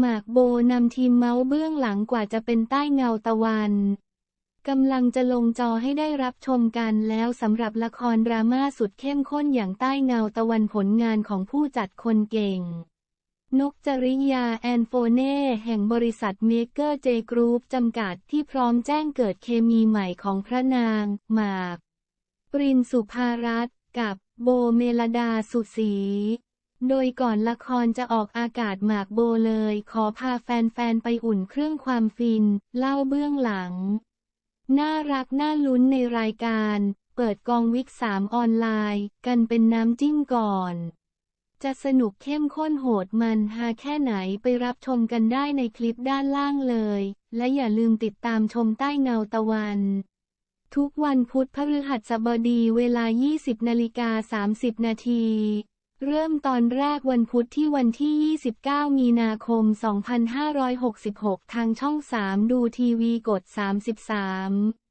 หมากโบนำทีมเมาส์เบื้องหลังกว่าจะเป็นใต้เงาตะวันกำลังจะลงจอให้ได้รับชมกันแล้วสำหรับละครดราม่าสุดเข้มข้นอย่างใต้เงาตะวันผลงานของผู้จัดคนเก่ง นกจริยาแอนโฟเน่แห่งบริษัทเมเกอร์เจกรุ๊ปจำกัดที่พร้อมแจ้งเกิดเคมีใหม่ของพระนาง หมาก ปรินสุภารัตกับโบเมลดาสุสี โดยก่อนละครจะออกอากาศหมากโบเลย ขอพาแฟนๆ ไปอุ่นเครื่องความฟิน เล่าเบื้องหลัง น่ารักน่าลุ้นในรายการ เปิดกองวิกสามออนไลน์ กันเป็นน้ำจิ้มก่อน จะสนุกเข้มข้นโหดมันฮาแค่ไหนไปรับชมกันได้ในคลิปด้านล่างเลย และอย่าลืมติดตามชมใต้เงาตะวันทุกวันพุธพฤหัสบดีเวลา 20นาฬิกา30 นาที เริ่มตอนแรกวันพุธที่วันที่ 29 มีนาคม 2566 ทางช่อง 3 ดูทีวีกด 33